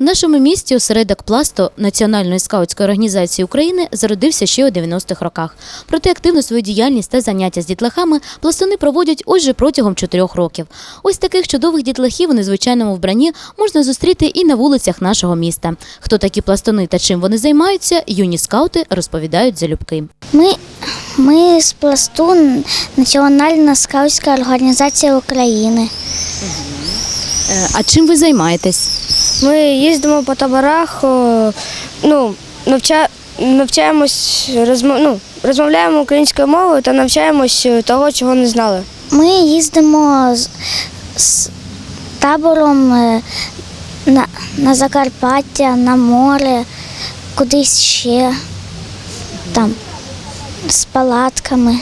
В нашому місті осередок пласту Національної скаутської організації України зародився ще у 90-х роках. Проте активну свою діяльність та заняття з дітлахами пластуни проводять ось же протягом чотирьох років. Ось таких чудових дітлахів у незвичайному вбранні можна зустріти і на вулицях нашого міста. Хто такі пластуни та чим вони займаються, юні скаути розповідають залюбки. Ми, ми з пласту Національна скаутська організація України. Е, А чим ви займаєтесь? Ми їздимо по таборах, ну, навча, навчаємось, розмов, ну, розмовляємо українською мовою та навчаємось того, чого не знали. Ми їздимо з, з табором е, на, на Закарпаття, на море, кудись ще там з палатками.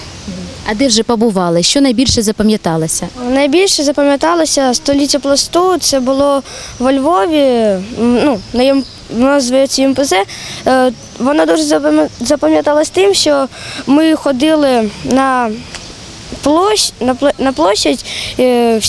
А де вже побували? Що найбільше запам'яталося? Найбільше запам'яталося століття пласту. Це було во Львові, ну, на Єм, вона зветься ЮМПЗ. Е, Вона дуже запам'я- запам'яталась тим, що ми ходили на площ, на, пл- площадь, е,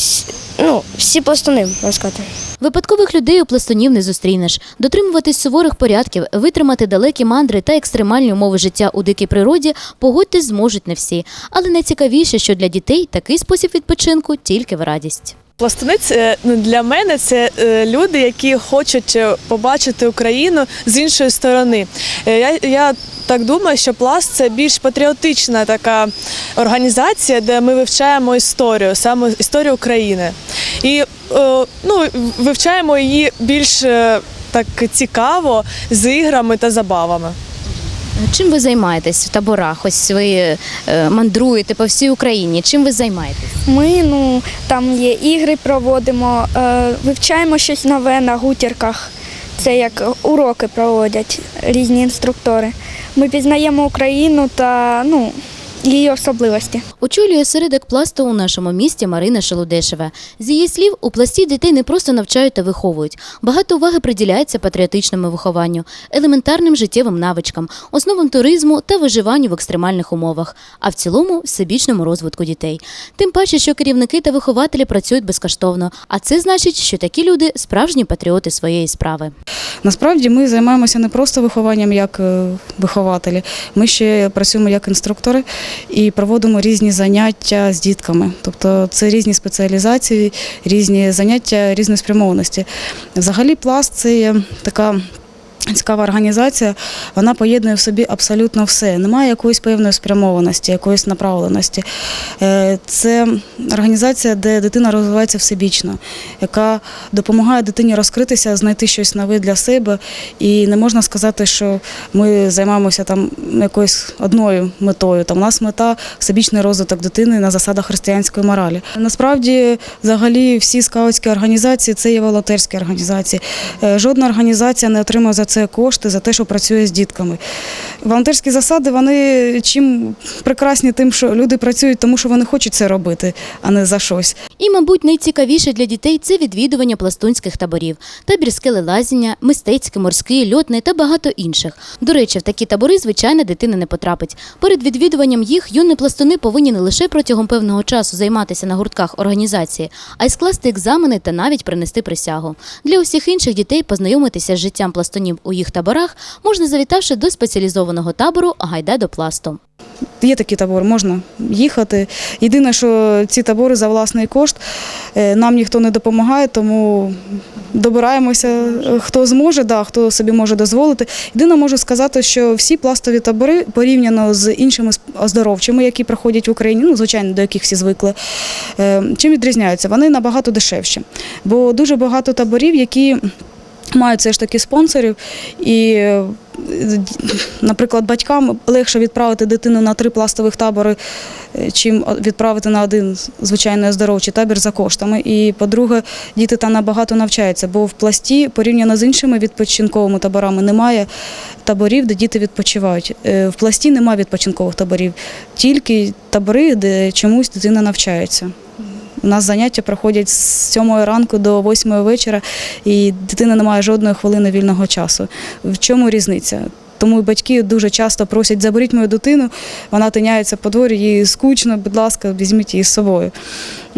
ну, всі пластуни, можна сказати. Випадкових людей у пластунів не зустрінеш. Дотримуватись суворих порядків, витримати далекі мандри та екстремальні умови життя у дикій природі, погодьтесь, зможуть не всі. Але найцікавіше, що для дітей такий спосіб відпочинку тільки в радість. Пластуни це ну, для мене це е, люди, які хочуть е, побачити Україну з іншої сторони. Е, Я, я так думаю, що пласт це більш патріотична така організація, де ми вивчаємо історію, саме історію України. І е, ну, вивчаємо її більш е, так цікаво з іграми та забавами. Чим ви займаєтесь в таборах? Ось ви е, мандруєте по всій Україні. Чим ви займаєтесь? Ми ну там є ігри, проводимо, е, вивчаємо щось нове на гутірках. Це як уроки проводять різні інструктори. Ми пізнаємо Україну та ну, її особливості. Очолює осередок пласту у нашому місті Марина Шелудешева. З її слів, у пласті дітей не просто навчають та виховують. Багато уваги приділяється патріотичному вихованню, елементарним життєвим навичкам, основам туризму та виживанню в екстремальних умовах, а в цілому всебічному розвитку дітей. Тим паче, що керівники та вихователі працюють безкоштовно. А це значить, що такі люди справжні патріоти своєї справи. Насправді ми займаємося не просто вихованням як е, вихователі, ми ще працюємо як інструктори і проводимо різні заняття з дітками. Тобто це різні спеціалізації, різні заняття різної спрямованості. Взагалі, пласт це є така. Цікава організація, вона поєднує в собі абсолютно все. Немає якоїсь певної спрямованості, якоїсь направленості. Е, Це організація, де дитина розвивається всебічно, яка допомагає дитині розкритися, знайти щось нове для себе. І не можна сказати, що ми займаємося там якоюсь одною метою. Там у нас мета всебічний розвиток дитини на засадах християнської моралі. Насправді, взагалі, всі скаутські організації це є волонтерські організації. Е, Жодна організація не отримує за це кошти, за те, що працює з дітками. Волонтерські засади вони чим прекрасні, тим, що люди працюють, тому що вони хочуть це робити, а не за щось. І, мабуть, найцікавіше для дітей це відвідування пластунських таборів, табір скелелазіння, мистецький, морський, льотний та багато інших. До речі, в такі табори звичайна дитина не потрапить. Перед відвідуванням їх юні пластуни повинні не лише протягом певного часу займатися на гуртках організації, а й скласти екзамени та навіть принести присягу. Для усіх інших дітей познайомитися з життям пластунів у їх таборах можна завітавши до спеціалізованого табору Гайда до пласту. Є такі табори, можна їхати. Єдине, що ці табори за власний кошт е, нам ніхто не допомагає, тому добираємося, е, хто зможе, да, хто собі може дозволити. Єдине, можу сказати, що всі пластові табори порівняно з іншими оздоровчими, які проходять в Україні, ну звичайно, до яких всі звикли. е, Чим відрізняються? Вони набагато дешевші, бо дуже багато таборів, які мають все ж таки спонсорів і. Наприклад, батькам легше відправити дитину на три пластових табори, чим відправити на один звичайний оздоровчий табір за коштами. І, по-друге, діти там набагато навчаються, бо в пласті порівняно з іншими відпочинковими таборами немає таборів, де діти відпочивають. Е, В пласті немає відпочинкових таборів, тільки табори, де чомусь дитина навчається. У нас заняття проходять з 7 ранку до 8 вечора, і дитина не має жодної хвилини вільного часу. В чому різниця? Тому батьки дуже часто просять, заберіть мою дитину, вона тиняється по дворі, їй скучно, будь ласка, візьміть її з собою.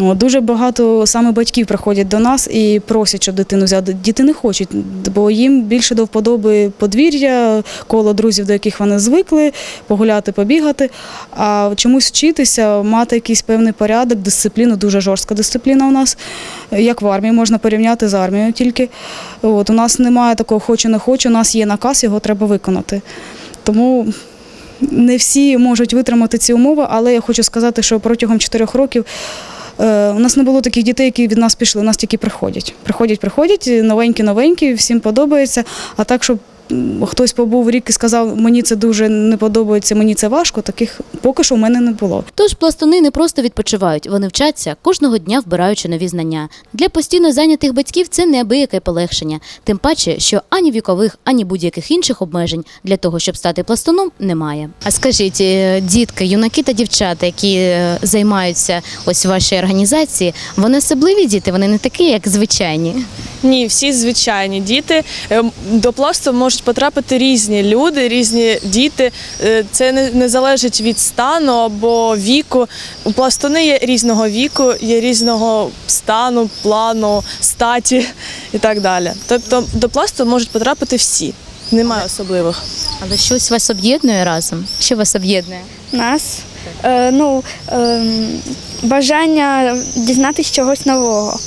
Дуже багато саме батьків приходять до нас і просять, щоб дитину взяти. Діти не хочуть, бо їм більше до вподоби подвір'я, коло друзів, до яких вони звикли, погуляти, побігати. А чомусь вчитися, мати якийсь певний порядок, дисципліну, дуже жорстка дисципліна у нас, як в армії, можна порівняти з армією тільки. От, у нас немає такого хочу, не хочу, у нас є наказ, його треба виконати. Тому не всі можуть витримати ці умови, але я хочу сказати, що протягом чотирьох років у нас не було таких дітей, які від нас пішли. У нас тільки приходять. Приходять, приходять, новенькі, новенькі, всім подобається. А так, щоб хтось побув рік і сказав, мені це дуже не подобається, мені це важко, таких поки що у мене не було. Тож пластуни не просто відпочивають, вони вчаться кожного дня вбираючи нові знання. Для постійно зайнятих батьків це неабияке полегшення, тим паче, що ані вікових, ані будь-яких інших обмежень для того, щоб стати пластуном, немає. А скажіть, е, дітки, юнаки та дівчата, які е, займаються ось в вашій організації, вони особливі діти, вони не такі, як звичайні. Ні, всі звичайні діти. Е, До пласту можуть потрапити різні люди, різні діти. Е, Це не, не залежить від стану або віку. У пластуни є різного віку, є різного стану, плану, статі і так далі. Тобто до пласту можуть потрапити всі. Немає особливих. Але щось вас об'єднує разом. Що вас об'єднує? Нас е, ну, е, бажання дізнатися чогось нового.